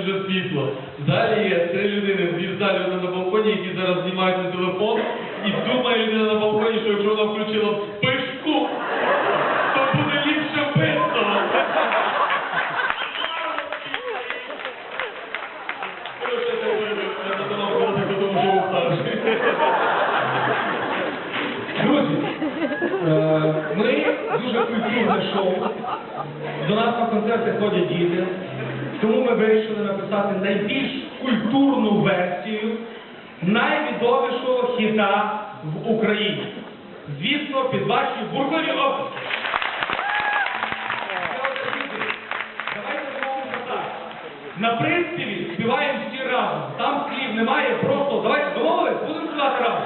дуже світло. Далі є три людини, в залі, на балконі, які зараз знімають на телефон. І думає ми дуже культурне шоу. До нас на концерти ходять діти. Тому ми вирішили написати найбільш культурну версію найвідомішого хіта в Україні. Звісно, під ваші зробимо так. На принципі співаємо всі разом. Там слів немає, просто давайте домовились, будемо співати разом.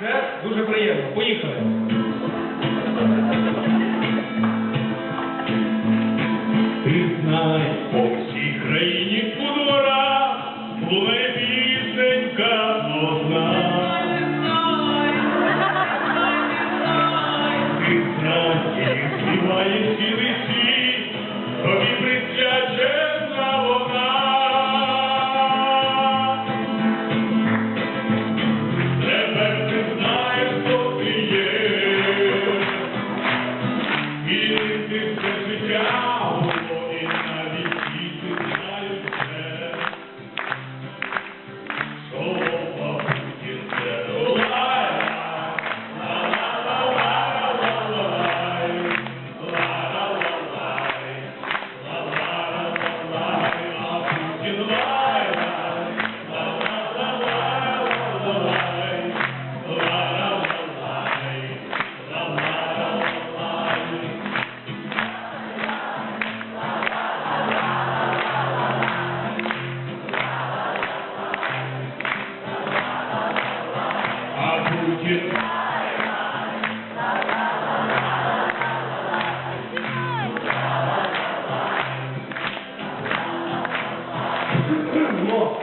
Це дуже приємно. Поїхали. Знай, по всій країні у дворах лунає пісенька одна. Ти знай, їх співає も